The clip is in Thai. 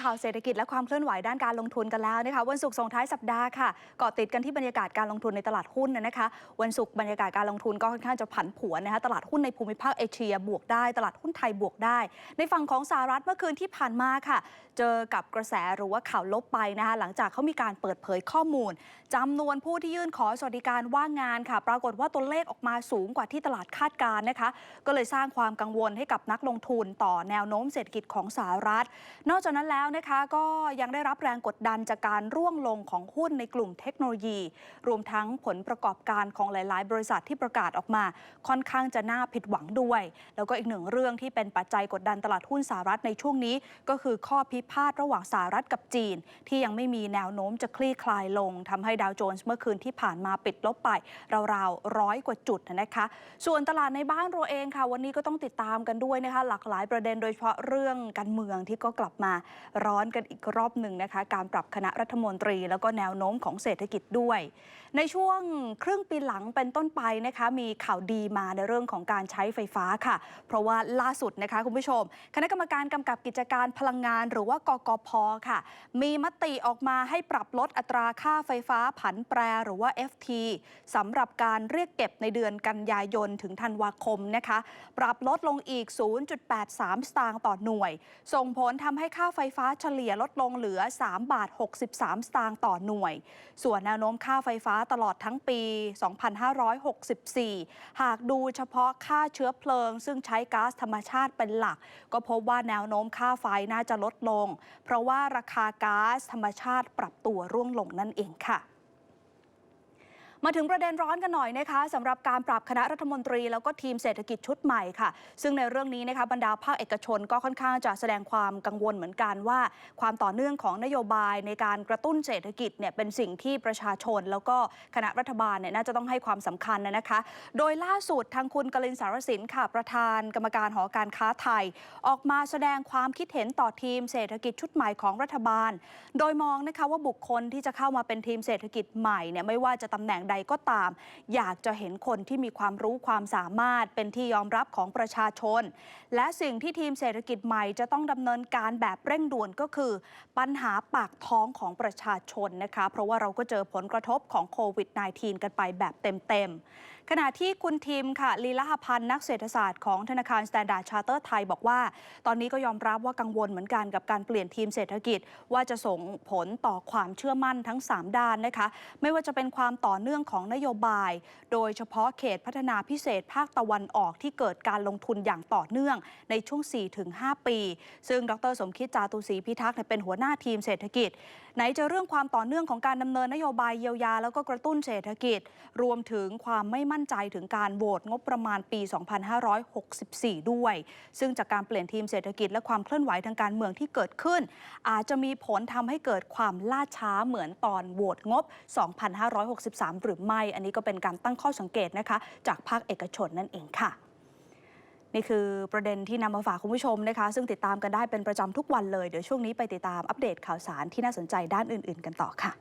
ข่าวเศรษฐกิจและความเคลื่อนไหวด้านการลงทุนกันแล้วนะคะวันศุกร์ส่งท้ายสัปดาห์ค่ะเกาะติดกันที่บรรยากาศการลงทุนในตลาดหุ้นนะคะ วันศุกร์บรรยากาศการลงทุนก็ค่อนข้างจะผันผวนนะคะตลาดหุ้นในภูมิภาคเอเชียบวกได้ ตลาดหุ้นไทยบวกได้ ในฝั่งของสหรัฐเมื่อคืนที่ผ่านมาค่ะ เจอกับกระแสหรือว่าข่าวลบไปนะคะหลังจากเขามีการเปิดเผยข้อมูลจำนวนผู้ที่ยื่นขอสวัสดิการว่างงานค่ะ ปรากฏว่าตัวเลขออกมาสูงกว่าที่ตลาดคาดการณ์นะคะ ก็เลยสร้างความกังวลให้กับนักลงทุนต่อแนวโน้มเศรษฐกิจของสหรัฐ นอกจากนั้นแล้วแล้วนะคะก็ยังได้รับแรงกดดันจากการร่วงลงของหุ้นในกลุ่มเทคโนโลยี รวมทั้งผลประกอบการของหลาย ๆ บริษัทที่ประกาศออกมา ค่อนข้างจะน่าผิดหวังด้วย แล้วก็อีกหนึ่งเรื่องที่เป็นปัจจัยกดดันตลาดหุ้นสหรัฐในช่วงนี้ ก็คือข้อพิพาทระหว่างสหรัฐกับจีน ที่ยังไม่มีแนวโน้มจะคลี่คลายลงทำให้ดาวโจนส์เมื่อคืนที่ผ่านมาปิดลบไปราวๆร้อยกว่าจุดนะคะ ส่วนตลาดในบ้านเราเองค่ะ วันนี้ก็ต้องติดตามกันด้วยนะคะหลากหลายประเด็นโดยเฉพาะเรื่องการเมืองที่ก็กลับมาร้อนกันอีกรอบหนึ่งนะคะ การปรับคณะรัฐมนตรี แล้วก็แนวโน้มของเศรษฐกิจด้วย ในช่วงครึ่งปีหลังเป็นต้นไปนะคะ มีข่าวดีมาในเรื่องของการใช้ไฟฟ้าค่ะ เพราะว่าล่าสุดนะคะคุณผู้ชม คณะกรรมการกำกับกิจการพลังงาน หรือว่ากกพค่ะ มีมติออกมาให้ปรับลดอัตราค่าไฟฟ้าผันแปรหรือว่า FT สำหรับการเรียกเก็บในเดือนกันยายนถึงธันวาคมนะคะ ปรับลดลงอีก 0.83 สตางค์ต่อหน่วย ส่งผลทำให้ค่าไฟฟ้าเฉลี่ยลดลงเหลือ 3 บาท 63 สตางค์ต่อหน่วย ส่วนแนวโน้มค่าไฟฟ้าตลอดทั้งปี 2564 หากดูเฉพาะค่าเชื้อเพลิง ซึ่งใช้ก๊าซธรรมชาติเป็นหลัก ก็พบว่าแนวโน้มค่าไฟน่าจะลดลง เพราะว่าราคาก๊าซธรรมชาติปรับตัวร่วงลงนั่นเองค่ะ มาถึงประเด็นร้อนกันหน่อยนะคะสำหรับการปรับคณะรัฐมนตรี แล้วก็ทีมเศรษฐกิจชุดใหม่ค่ะ ซึ่งในเรื่องนี้นะคะบรรดาภาคเอกชนก็ค่อนข้างจะแสดงความกังวลเหมือนกันว่า ความต่อเนื่องของนโยบายในการกระตุ้นเศรษฐกิจเนี่ยเป็นสิ่งที่ประชาชน แล้วก็คณะรัฐบาลเนี่ยน่าจะต้องให้ความสำคัญนะคะ โดยล่าสุดทางคุณกลินสารสินค่ะประธานกรรมการหอการค้าไทย ออกมาแสดงความคิดเห็นต่อทีมเศรษฐกิจชุดใหม่ของรัฐบาล โดยมองนะคะว่าบุคคลที่จะเข้ามาเป็นทีมเศรษฐกิจใหม่เนี่ยไม่ว่าจะตำแหน่งใดก็ตาม อยากจะเห็นคนที่มีความรู้ความสามารถเป็นที่ยอมรับของประชาชน และสิ่งที่ทีมเศรษฐกิจใหม่จะต้องดำเนินการแบบเร่งด่วนก็คือ ปัญหาปากท้องของประชาชนนะคะ เพราะว่าเราก็เจอผลกระทบของโควิด -19 กันไปแบบเต็มๆขณะที่คุณทีมค่ะลีลาพันธ์นักเศรษฐศาสตร์ของธนาคาร Standard Charter ไทยบอกว่า ตอนนี้ก็ยอมรับว่ากังวลเหมือนกันกับการเปลี่ยนทีมเศรษฐกิจ ว่าจะส่งผลต่อความเชื่อมั่นทั้ง 3 ด้านนะคะ ไม่ว่าจะเป็นความต่อเนื่องื่องของนโยบาย โดยเฉพาะเขตพัฒนาพิเศษภาคตะวันออกที่เกิดการลงทุนอย่างต่อเนื่องในช่วง 4-5 ปี ซึ่งดรสมคิดจาตุศรีพิทักษ์เป็นหัวหน้าทีมเศรษฐกิจ ไหนจะเรื่องความต่อเนื่องของการดำเนินนโยบายเยียวยา แล้วก็กระตุ้นเศรษฐกิจ รวมถึงความไม่มั่นใจถึงการโหวตงบประมาณปี 2564 ด้วย ซึ่งจากการเปลี่ยนทีมเศรษฐกิจและความเคลื่อนไหวทางการเมืองที่เกิดขึ้น อาจจะมีผลทำให้เกิดความล่าช้าเหมือนตอนโหวตงบ 2563หรือไม่ อันนี้ก็เป็นการตั้งข้อสังเกตนะคะ จากภาคเอกชนนั่นเองค่ะนี่คือประเด็นที่นำมาฝากคุณผู้ชมนะคะ ซึ่งติดตามกันได้เป็นประจำทุกวันเลย เดี๋ยวช่วงนี้ไปติดตามอัปเดตข่าวสารที่น่าสนใจด้านอื่น ๆ กันต่อค่ะ